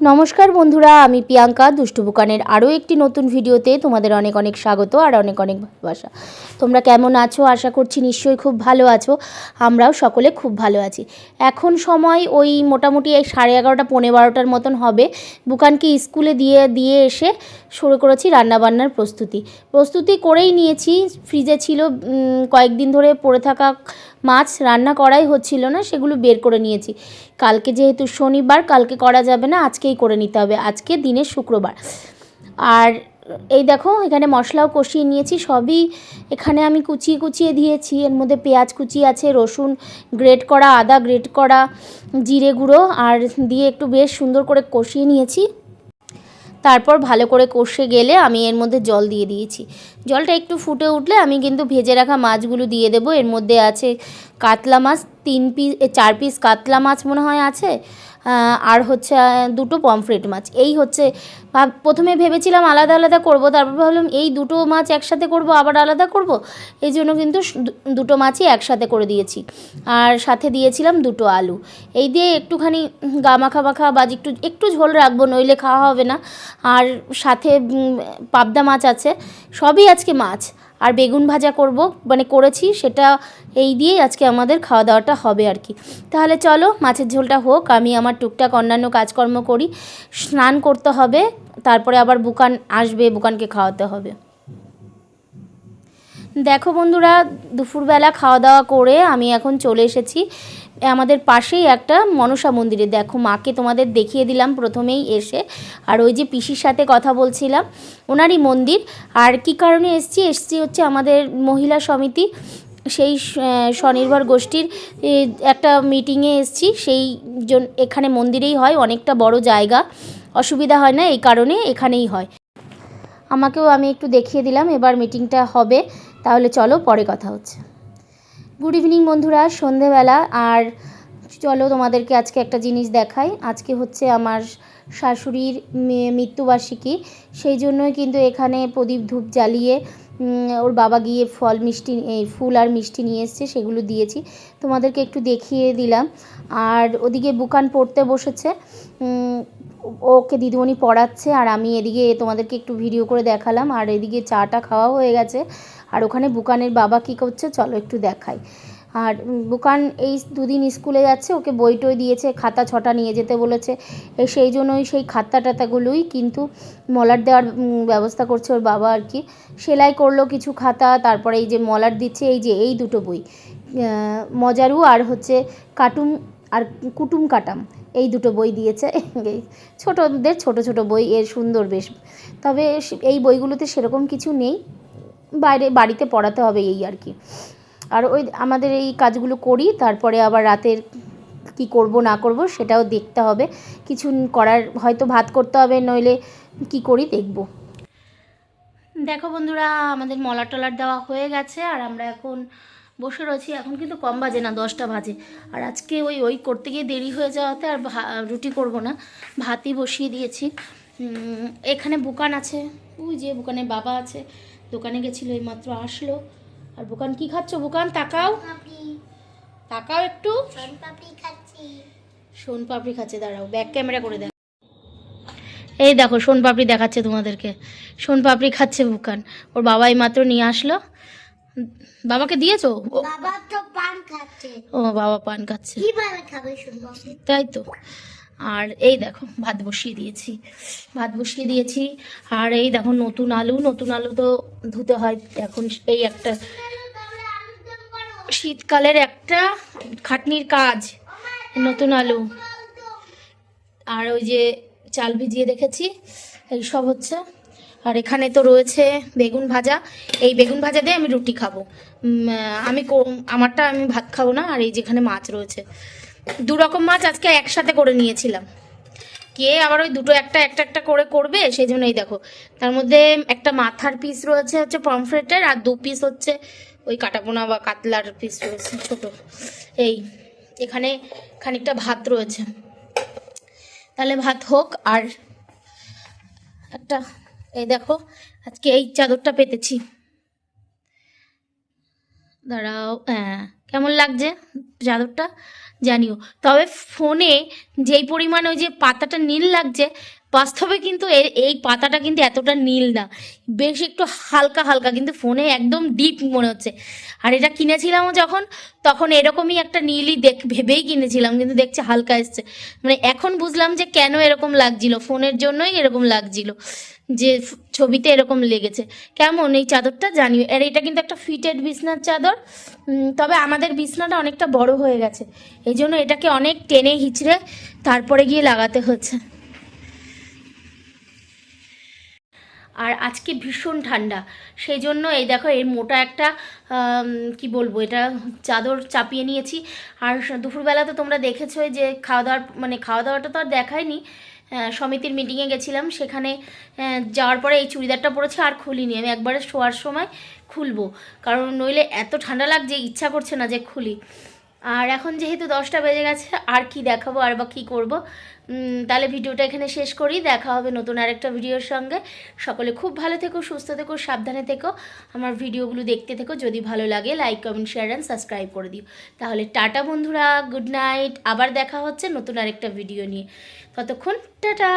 নমস্কার বন্ধুরা, আমি প্রিয়াঙ্কা। দুষ্টু বুকানের আরও একটি নতুন ভিডিওতে তোমাদের অনেক অনেক স্বাগত আর অনেক অনেক ভালোবাসা। তোমরা কেমন আছো? আশা করছি নিশ্চয়ই খুব ভালো আছো। আমরাও সকলে খুব ভালো আছি। এখন সময় ওই মোটামুটি এই সাড়ে এগারোটা পনেরো বারোটার মতন হবে। বুকানকে স্কুলে দিয়ে দিয়ে এসে শুরু করেছি রান্নাবান্নার প্রস্তুতি। প্রস্তুতি করেই নিয়েছি। ফ্রিজে ছিল কয়েকদিন ধরে পড়ে থাকা মাছ রান্না করাই হচ্ছিল না, সেগুলো বের করে নিয়েছি। কালকে যেহেতু শনিবার, কালকে করা যাবে না, আজকেই করে নিতে হবে। আজকে দিনের শুক্রবার। আর এই দেখো, এখানে মশলাও কষিয়ে নিয়েছি, সবই এখানে আমি কুচিয়ে কুচিয়ে দিয়েছি। এর মধ্যে পেঁয়াজ কুচি আছে, রসুন গ্রেট করা, আদা গ্রেট করা, জিরে গুঁড়ো, আর দিয়ে একটু বেশ সুন্দর করে কষিয়ে নিয়েছি। তারপর ভালো করে কষে গেলে আমি এর মধ্যে জল দিয়ে দিয়েছি। জলটা একটু ফুটে উঠলে আমি কিন্তু ভেজে রাখা মাছগুলো দিয়ে দেবো। এর মধ্যে আছে কাতলা মাছ, তিন পিস চার পিস কাতলা মাছ মনে হয় আছে আর হচ্ছে দুটো পমফ্রেট মাছ। এই হচ্ছে প্রথমে ভেবেছিলাম আলাদা আলাদা করব, তারপর ভাবলাম এই দুটো মাছ একসাথে করব, আবার আলাদা করব। এই জন্য কিন্তু দুটো মাছই একসাথে করে দিয়েছি। আর সাথে দিয়েছিলাম দুটো আলু। এই দিয়ে একটুখানি গা মাখা মাখা বা একটু একটু ঝোল রাখব, নইলে খাওয়া হবে না। আর সাথে পাবদা মাছ আছে, সবই আজকে মাছ। আর বেগুন ভাজা করব মানে করেছি, সেটা এই দিয়েই আজকে আমাদের খাওয়া দাওয়াটা হবে আর কি। তাহলে চলো, মাছের ঝোলটা হোক, আমি আমার টুকটাক অন্যান্য কাজকর্ম করি। স্নান করতে হবে তারপরে আবার বুকান আসবে, বুকানকে খাওয়াতে হবে। দেখো বন্ধুরা, দুপুরবেলা খাওয়া দাওয়া করে আমি এখন চলে এসেছি আমাদের পাশেই একটা মনসা মন্দিরে। দেখো মাকে তোমাদের দেখিয়ে দিলাম প্রথমেই এসে। আর ওই যে পিসির সাথে কথা বলছিলাম, ওনারই মন্দির। আর কি কারণে এসছি? এসছি হচ্ছে আমাদের মহিলা সমিতি, সেই স্বনির্ভর গোষ্ঠীর একটা মিটিংয়ে এসছি। সেই জন, এখানে মন্দিরেই হয়, অনেকটা বড় জায়গা। অসুবিধা হয় না, এই কারণে এখানেই হয়। আমাকেও আমি একটু দেখিয়ে দিলাম, এবার মিটিংটা হবে। তাহলে চলো, পরে কথা হচ্ছে। গুড ইভিনিং বন্ধুরা। সন্ধেবেলা। আর চলো, তোমাদেরকে আজকে একটা জিনিস দেখাই। আজকে হচ্ছে আমার শাশুড়ির মৃত্যুবার্ষিকী। সেই জন্যই কিন্তু এখানে প্রদীপ ধূপ জ্বালিয়ে ওর বাবা গিয়ে ফল মিষ্টি, এই ফুল আর মিষ্টি নিয়ে এসছে, সেগুলো দিয়েছি। তোমাদেরকে একটু দেখিয়ে দিলাম। আর ওদিকে বুকান পড়তে বসেছে। ওকে দিদিমণি পড়াচ্ছে আর আমি এদিকে তোমাদেরকে একটু ভিডিও করে দেখালাম। আর এদিকে চাটা খাওয়া হয়ে গেছে। আর ওখানে বুকানের বাবা কী করছে চলো একটু দেখাই। আর বুকান এই দুদিন স্কুলে যাচ্ছে, ওকে বই টই দিয়েছে, খাতা ছটা নিয়ে যেতে বলেছে। সেই জন্যই সেই খাতা টাতাগুলোই কিন্তু মলার দেওয়ার ব্যবস্থা করছে ওর বাবা আর কি। সেলাই করল কিছু খাতা, তারপরে এই যে মলার দিচ্ছে, এই যে এই দুটো বই। মজারু আর হচ্ছে কাটুম আর কুটুম কাটাম। এই দুটো বই দিয়েছে। ছোটদের ছোট ছোট বই, এর সুন্দর বেশ। তবে এই বইগুলোতে সেরকম কিছু নেই। বাইরে, বাড়িতে পড়াতে হবে এই আর কি। আর ওই আমাদের এই কাজগুলো করি, তারপরে আবার রাতের কি করব, না করব, সেটাও দেখতে হবে। কিছু করার, হয়তো ভাত করতে হবে, নইলে কি করি দেখব। দেখো বন্ধুরা, আমাদের মলার টলার দেওয়া হয়ে গেছে, আর আমরা এখন বসে রয়েছি এখন কিন্তু কম বাজে না দশটা বাজে। আর আজকে ওই ওই করতে গিয়ে দেরি হয়ে যাওয়াতে আর রুটি করব না ভাতই বসিয়ে দিয়েছি। এখানে বুকান আছে ওই যে বুকানের বাবা আছে দোকানে গেছিল এই মাত্র আসলো। আর বুকান কি খাচ্ছ? বুকান তাকাও। তাকাও একটু। সোন পাপড়ি খাচ্ছে দাঁড়াও ব্যাক ক্যামেরা করে দেখ। এই দেখো সোন পাপড়ি দেখাচ্ছে তোমাদেরকে। সোন পাপড়ি খাচ্ছে বুকান। ওর বাবাই মাত্র নিয়ে আসলো। বাবাকে দিয়েছ? ও- বাবা তো পান খাচ্ছে। ও বাবা পান খাচ্ছে। কীভাবে খাবে শুনব? তাই তো। আর এই দেখো ভাত বসিয়ে দিয়েছি। ভাত বসিয়ে দিয়েছি। আর এই দেখো নতুন আলু। নতুন আলু তো ধুতে হয়। এখন এই একটা শীতকালের একটা খাটনির কাজ নতুন আলু। আর ওই যে চাল ভিজিয়ে রেখেছি। এই সব হচ্ছে আর এখানে তো রয়েছে বেগুন ভাজা। এই বেগুন ভাজা দিয়ে আমি রুটি খাব। আমি আমারটা আমি ভাত খাব না, আর এই যেখানে মাছ রয়েছে। দু রকম মাছ আজকে একসাথে করে নিয়েছিলাম। কে আবার ওই দুটো একটা একটা একটা করে করবে, সেই জন্য এই দেখো। তার মধ্যে একটা মাথার পিস রয়েছে হচ্ছে পমফ্রেটের আর দু পিস হচ্ছে ওই কাটাপোনা বা কাতলার পিস রয়েছে ছোট। এই, এখানে খানিকটা ভাত রয়েছে। তাহলে ভাত হোক, আর একটা এই দেখো, আজকে এই চাদরটা পেতেছি। দাঁড়াও হ্যাঁ কেমন লাগছে চাদরটা? জানিও। তবে ফোনে যেই পরিমাণ ওই যে পাতাটা নীল লাগছে বাস্তবে কিন্তু এই পাতাটা কিন্তু এতটা নীল না। বেশ একটু হালকা হালকা, কিন্তু ফোনে একদম ডিপ মনে হচ্ছে। আর এটা কিনেছিলামও যখন, তখন এরকমই একটা নীলই দেখ, ভেবেই কিনেছিলাম, কিন্তু দেখছে হালকা এসছে। মানে এখন বুঝলাম যে কেন এরকম লাগছিল, ফোনের জন্যই এরকম লাগছিল, যে ছবিতে এরকম লেগেছে। কেমন এই চাদরটা জানিও? আর এটা কিন্তু একটা ফিটেড বিছনার চাদর তবে আমাদের বিছনাটা অনেকটা বড় হয়ে গেছে। এই জন্য এটাকে অনেক টেনে হিচড়ে তারপরে গিয়ে লাগাতে হচ্ছে। আর আজকে ভীষণ ঠান্ডা। সেই জন্য এই দেখো, এর মোটা একটা কি বলব, এটা চাদর চাপিয়ে নিয়েছি। আর দুপুরবেলা তো তোমরা দেখেছোই যে খাওয়া দাওয়ার মানে খাওয়া দাওয়াটা তো আর দেখায়নি। সমিতির মিটিংয়ে গেছিলাম, সেখানে যাওয়ার পরে এই চুড়িদারটা পরেছি, আর খুলিনি। আমি একবারে শোয়ার সময় খুলবো। কারণ নইলে এত ঠান্ডা লাগছে, ইচ্ছা করছে না যে খুলি। আর এখন যেহেতু দশটা বেজে গেছে, আর কি দেখাবো, আর বা কী করব? তাহলে ভিডিওটা এখানে শেষ করি। দেখা হবে নতুন আরেকটা ভিডিওর সঙ্গে। সকলে খুব ভালো থেকো, সুস্থ থেকো, সাবধানে থেকো। আমার ভিডিওগুলো দেখতে থেকো। যদি ভালো লাগে like comment share and subscribe করে দিও। তাহলে টাটা বন্ধুরা গুড নাইট আবার দেখা হচ্ছে নতুন আরেকটা ভিডিও নিয়ে। ততক্ষণ, টাটা!